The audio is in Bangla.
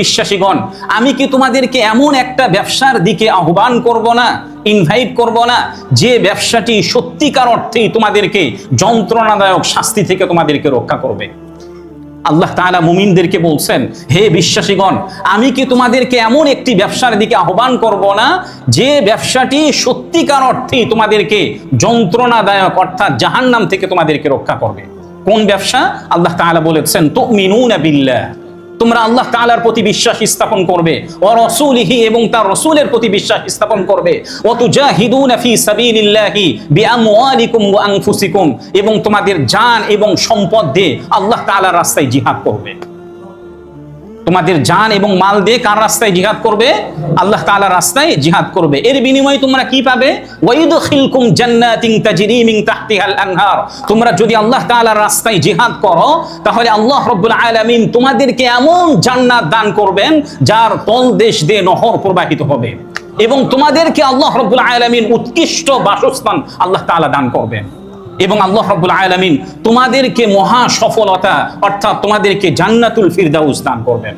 বিশ্বাসীগণ, আমি কি তোমাদেরকে এমন একটা ব্যবসার দিকে আহ্বান করব না ইনভাইট করব না, যে ব্যবসাটি সত্যিকার অর্থেই তোমাদেরকে যন্ত্রণাদায়ক শাস্তি থেকে তোমাদেরকে রক্ষা করবে? আল্লাহ তাআলা মুমিনদেরকে বলছেন, হে বিশ্বাসীগণ, আমি কি তোমাদেরকে এমন একটি ব্যবসার দিকে আহ্বান করব না? যে ব্যবসাটি সত্যিকার অর্থে তোমাদেরকে যন্ত্রণাদায়ক অর্থাৎ জাহান্নাম থেকে তোমাদেরকে রক্ষা করবে। কোন ব্যবসা? আল্লাহ তাআলা বলেছেন, তুমিনুনা বিল্লাহ। তোমরা আল্লাহ তালার প্রতি বিশ্বাস স্থাপন করবে। ও রসুলহি এবং তার রসুলের প্রতি বিশ্বাস স্থাপন করবে। ও তুজাহিদুনা ফি সাবিলিল্লাহি এবং তোমাদের জান এবং সম্পদ দিয়ে আল্লাহ তাআলার রাস্তায় জিহাদ করবে। তোমাদের জান এবং মাল দিয়ে কার রাস্তায় জিহাদ করবে? আল্লাহ তাআলার রাস্তায় জিহাদ করবে। এর বিনিময়ে তোমরা কি পাবে? তোমরা যদি আল্লাহ তাআলার রাস্তায় জিহাদ করো, তাহলে আল্লাহ রাব্বুল আলামিন তোমাদেরকে এমন জান্নাত দান করবেন, যার তল দেশ দিয়ে নহর প্রবাহিত হবে। এবং তোমাদেরকে আল্লাহ রাব্বুল আলামিন উৎকৃষ্ট বাসস্থান আল্লাহ তাআলা দান করবেন। এবং আল্লাহ রাব্বুল আলামিন তোমাদেরকে মহা সফলতা অর্থাৎ তোমাদেরকে জান্নাতুল ফিরদাউস দান করবেন।